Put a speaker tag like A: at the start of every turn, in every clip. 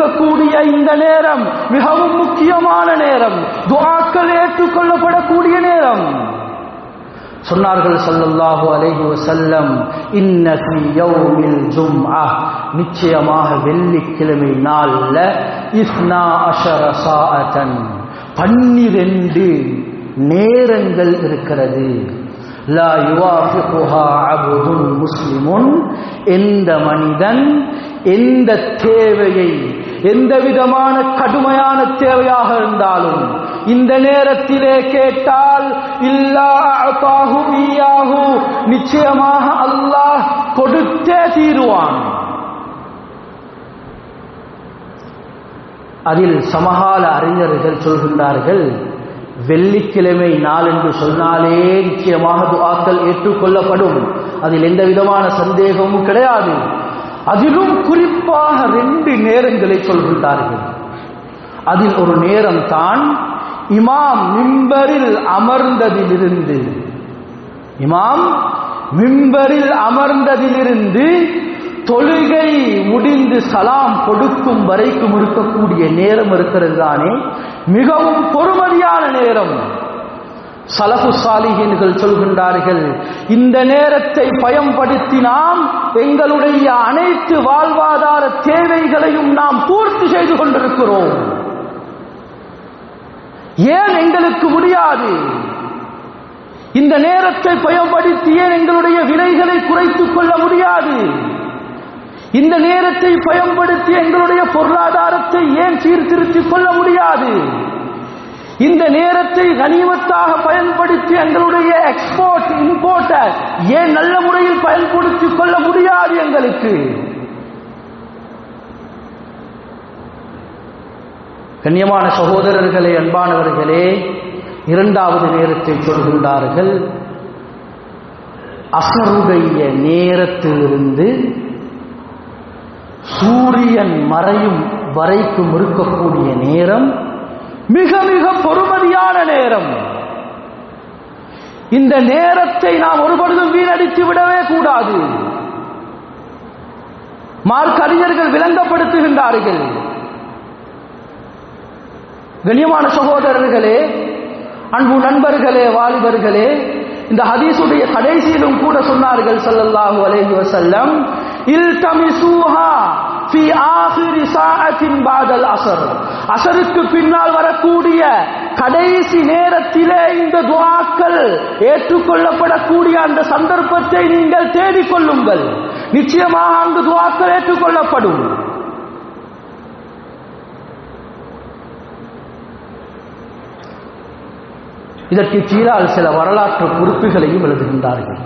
A: இருக்கக்கூடிய இந்த நேரம் மிகவும் முக்கியமான நேரம். துவாக்கள் ஏற்றுக்கொள்ளப்படக்கூடிய நேரம். சொன்னார்கள் சல்லல்லாஹு அலைஹி வசல்லம் இன்ன ஃபீ யௌமில் ஜும்ஆ நிச்சயமாக வெள்ளிக்கிழமை நாள்ல இஸ்னா அஷர சாஅத்தன். பன்னிரண்டு நேரங்கள் இருக்கிறது. லா யுவாஃபிகுஹா அப்துன் முஸ்லிமுன். எந்த மனிதன் எந்த தேவையை எந்த விதமான கடுமையான தேவையாக இருந்தாலும் இந்த நேரத்திலே கேட்டால் இல்லா நிச்சயமாக அல்லாஹ் கொடுத்தே தீருவான். அதில் சமகால அறிஞர்கள் சொல்கின்றார்கள் வெள்ளிக்கிழமை நாள் என்று சொன்னாலே நிச்சயமாக துவாக்கள் ஏற்றுக்கொள்ளப்படும். அதில் எந்த விதமான சந்தேகமும் கிடையாது. அதிலும் குறிப்பாக ரெண்டு நேரங்களை சொல்கின்றார்கள். அதில் ஒரு நேரம் தான் இமாம் மிம்பரில் அமர்ந்ததிலிருந்து இமாம் மிம்பரில் அமர்ந்ததிலிருந்து தொழுகை முடிந்து சலாம் கொடுக்கும் வரைக்கும் இருக்கக்கூடிய நேரம் இருக்கிறது தானே. மிகவும் பொறுமதியான நேரம். சலகு சாலிகின்கள் சொல்கின்றார்கள் இந்த நேரத்தை பயன்படுத்தி நாம் எங்களுடைய அனைத்து வாழ்வாதார தேவைகளையும் நாம் பூர்த்தி செய்து கொண்டிருக்கிறோம். ஏன் எங்களுக்கு முடியாது? இந்த நேரத்தை பயன்படுத்தி ஏன் எங்களுடைய விலைகளை குறைத்துக் கொள்ள முடியாது? இந்த நேரத்தை பயன்படுத்தி எங்களுடைய பொருளாதாரத்தை ஏன் சீர்திருத்திக் கொள்ள முடியாது? இந்த நேரத்தை கனிமத்தாக பயன்படுத்தி எங்களுடைய எக்ஸ்போர்ட் இம்போர்ட்டை ஏன் நல்ல முறையில் பயன்படுத்திக் கொள்ள முடியாது எங்களுக்கு? கண்ணியமான சகோதரர்களே அன்பானவர்களே இரண்டாவது நேரத்தை சொல்கின்றார்கள். அசருடைய நேரத்திலிருந்து சூரியன் மறையும் வரைக்கும் இருக்கக்கூடிய நேரம் மிக மிக பொறுமதியான நேரம். இந்த நேரத்தை நாம் ஒருபொழுதும் வீணடித்து விடவே கூடாது. மார்க் அறிஞர்கள் விளங்கப்படுத்துகின்றார்கள். கண்ணியமான சகோதரர்களே அன்பு நண்பர்களே வாலிபர்களே இந்த ஹதீசுடைய கடைசியிலும் கூட சொன்னார்கள் ஸல்லல்லாஹு அலைஹி வசல்லம் இல் தமிசூஹா பாதல் அஸர் பின்னால் வரக்கூடிய கடைசி நேரத்திலே இந்த துவாக்கள் ஏற்றுக்கொள்ளப்படக்கூடிய அந்த சந்தர்ப்பத்தை நீங்கள் தேடிக்கொள்ளுங்கள். நிச்சயமாக அங்கு துவாக்கள் ஏற்றுக்கொள்ளப்படும். இதற்கு கீழால் சில வரலாற்று குறிப்புகளையும் எழுதுகின்றார்கள்.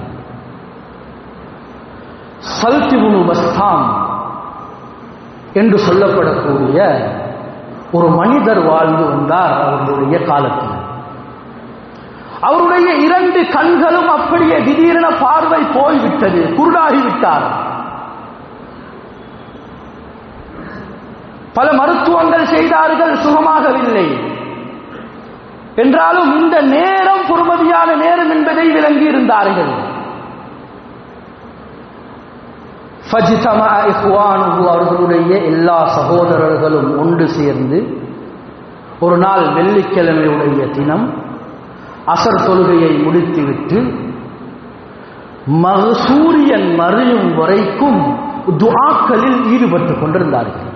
A: சல்திபுனு பஸ்தாம் என்று சொல்லப்படக்கூடிய ஒரு மனிதர் வாழ்ந்து வந்தார் அவர்களுடைய காலத்தில். அவருடைய இரண்டு கண்களும் அப்படியே திடீரென பார்வை போய்விட்டது குருடாகிவிட்டார். பல மருத்துவங்கள் செய்தார்கள் சுகமாகவில்லை. என்றாலும் இந்த நேரம் பொறுமதியான நேரம் என்பதை விளங்கி இருந்தார்கள் அவர்களுடைய எல்லா சகோதரர்களும் ஒன்று சேர்ந்து ஒரு நாள் வெள்ளிக்கிழமையுடைய தினம் அசர் தொழுகையை முடித்துவிட்டு மறு சூரியன் மறையும் வரைக்கும் துவாக்களில் ஈடுபட்டுக் கொண்டிருந்தார்கள்.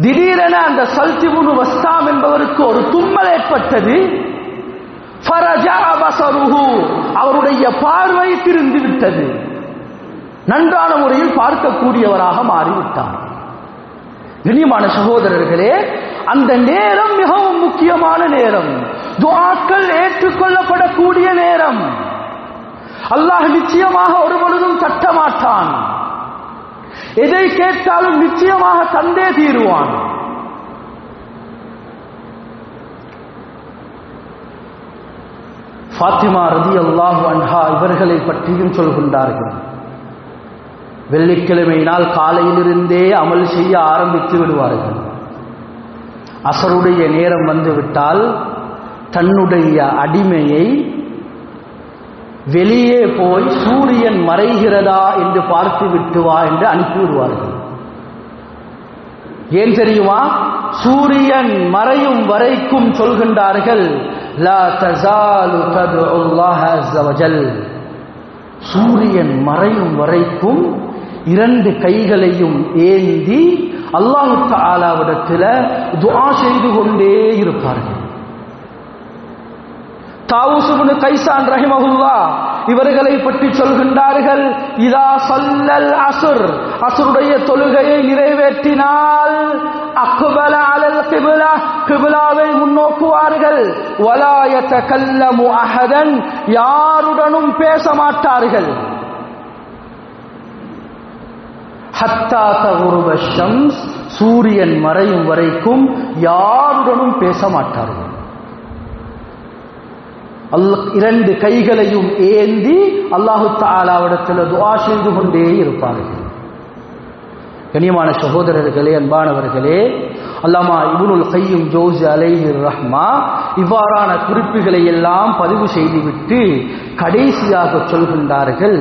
A: திடீரென அந்த சல்திபுனு வஸ்தாம் என்பவருக்கு ஒரு தும்மல் ஏற்பட்டது. ஃபரஜா அவருடைய பார்வை திருந்து விட்டது நன்றான முறையில் பார்க்கக்கூடியவராக மாறிவிட்டார். கண்ணியமான சகோதரர்களே அந்த நேரம் மிகவும் முக்கியமான நேரம். துவாக்கள் ஏற்றுக்கொள்ளப்படக்கூடிய நேரம். அல்லாஹ் நிச்சயமாக ஒரு பொழுதும் தட்ட மாட்டான் எதை கேட்டாலும் நிச்சயமாக தந்தே தீருவான். ஃபாத்திமா ரதி அல்லாஹ் அன்ஹா இவர்களை பற்றியும் சொல்கின்றார்கள். வெள்ளிக்கிழமை நாள் காலையிலிருந்தே அமல் செய்ய ஆரம்பித்து விடுவார்கள். அசருடைய நேரம் வந்துவிட்டால் தன்னுடைய அடிமையை வெளியே போய் சூரியன் மறைகிறதா என்று பார்த்து விட்டு வா என்று அனுப்பிவிடுவார்கள் ஏன் தெரியுமா? சூரியன் மறையும் வரைக்கும் சொல்கின்றார்கள் சூரியன் மறையும் வரைக்கும் இரண்டு கைகளையும் ஏந்தி அல்லாஹு தாலாவிடத்தில் துவா செய்து கொண்டே இருப்பார்கள். தாவூசுபுனு கைசான் ரஹிமஹுல்லா இவர்களை பற்றி சொல்கின்றார்கள் இதா சொல்லல் அசுர். அசுருடைய தொழுகையை நிறைவேற்றினால் அக்குபல அலல் கிபிலா கிபிலாவை முன்னோக்குவார்கள். வலாயத்த கல்லமு அஹதன். யாருடனும் பேச மாட்டார்கள். ஹத்தாத்த தகுருப ஷம்ஸ் சூரியன் மறையும் வரைக்கும் யாருடனும் பேச மாட்டார்கள் அல் இரண்டு கைகளையும் ஏந்தி அல்லாஹு தாலாவிடத்தில் துவா செய்து கொண்டே இருப்பார்கள். கனியமான சகோதரர்களே அன்பானவர்களே அல்லாமா இபுனுல் கையும் ஜோஸ் அலைஹிர் ரஹ்மா இவ்வாறான குறிப்புகளை எல்லாம் பதிவு செய்துவிட்டு கடைசியாக சொல்கின்றார்கள்.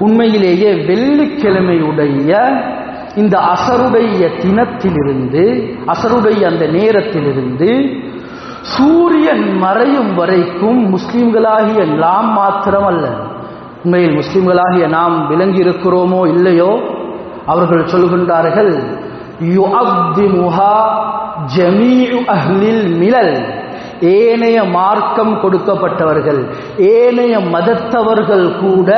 A: உண்மையிலேயே வெள்ளிக்கிழமையுடைய இந்த அசருடைய தினத்திலிருந்து அசருடைய அந்த நேரத்திலிருந்து சூரியன் மறையும் வரைக்கும் முஸ்லிம்களாகிய நாம் மாத்திரமல்ல. உண்மையில் முஸ்லிம்களாகிய நாம் விளங்கி இருக்கிறோமோ இல்லையோ? அவர்கள் சொல்கின்றார்கள் மிலல் ஏனைய மார்க்கம் கொடுக்கப்பட்டவர்கள் ஏனைய மதத்தவர்கள் கூட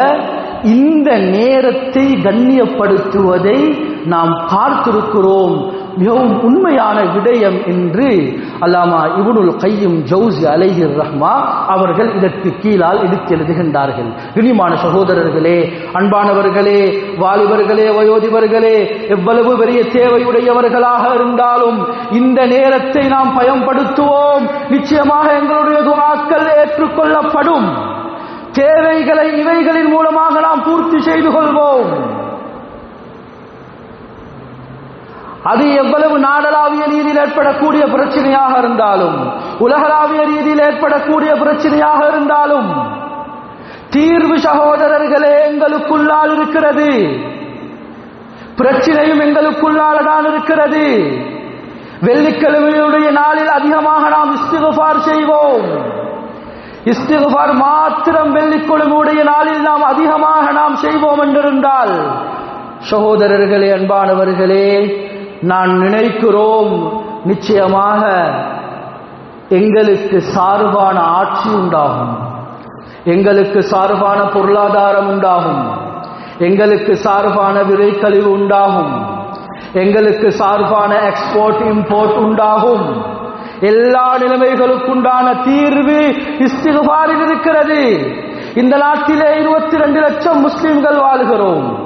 A: இந்த நேரத்தை கண்ணியப்படுத்துவதை நாம் பார்த்திருக்கிறோம். மிகவும் உண்மையான விடயம் என்று அல்லாமா இவனுல் கையும் ஜவுசி அலைஹிர் ரஹ்மா அவர்கள் இதற்கு கீழால் எடுத்து எழுதுகின்றார்கள். இனிமான சகோதரர்களே அன்பானவர்களே வாலிபர்களே வயோதிபர்களே எவ்வளவு பெரிய தேவையுடையவர்களாக இருந்தாலும் இந்த நேரத்தை நாம் பயன்படுத்துவோம். நிச்சயமாக எங்களுடைய துவாக்கள் ஏற்றுக்கொள்ளப்படும். தேவைகளை இவைகளின் மூலமாக நாம் பூர்த்தி செய்து கொள்வோம். அது எவ்வளவு நாடளாவிய ரீதியில் ஏற்படக்கூடிய பிரச்சனையாக இருந்தாலும் உலகளாவிய ரீதியில் ஏற்படக்கூடிய பிரச்சனையாக இருந்தாலும் தீர்வு சகோதரர்களே எங்களுக்குள்ளால் இருக்கிறது. பிரச்சனையும் எங்களுக்குள்ளால் தான் இருக்கிறது. வெள்ளிக்கிழமையுடைய நாளில் அதிகமாக நாம் இஸ்திகுபார் செய்வோம். இஸ்திகுபார் மாத்திரம் வெள்ளிக்கிழமையுடைய நாளில் நாம் அதிகமாக நாம் செய்வோம் என்றிருந்தால் சகோதரர்களே அன்பானவர்களே நான் நினைக்கிறோம் நிச்சயமாக எங்களுக்கு சார்பான ஆட்சி உண்டாகும். எங்களுக்கு சார்பான பொருளாதாரம் உண்டாகும். எங்களுக்கு சார்பான விரைக்கழிவு உண்டாகும். எங்களுக்கு சார்பான எக்ஸ்போர்ட் இம்போர்ட் உண்டாகும். எல்லா நிலைமைகளுக்குண்டான தீர்வு இஸ்திகுபாரில் இருக்கிறது. இந்த நாட்டிலே இருபத்தி ரெண்டு லட்சம் முஸ்லிம்கள் வாழ்கிறோம்.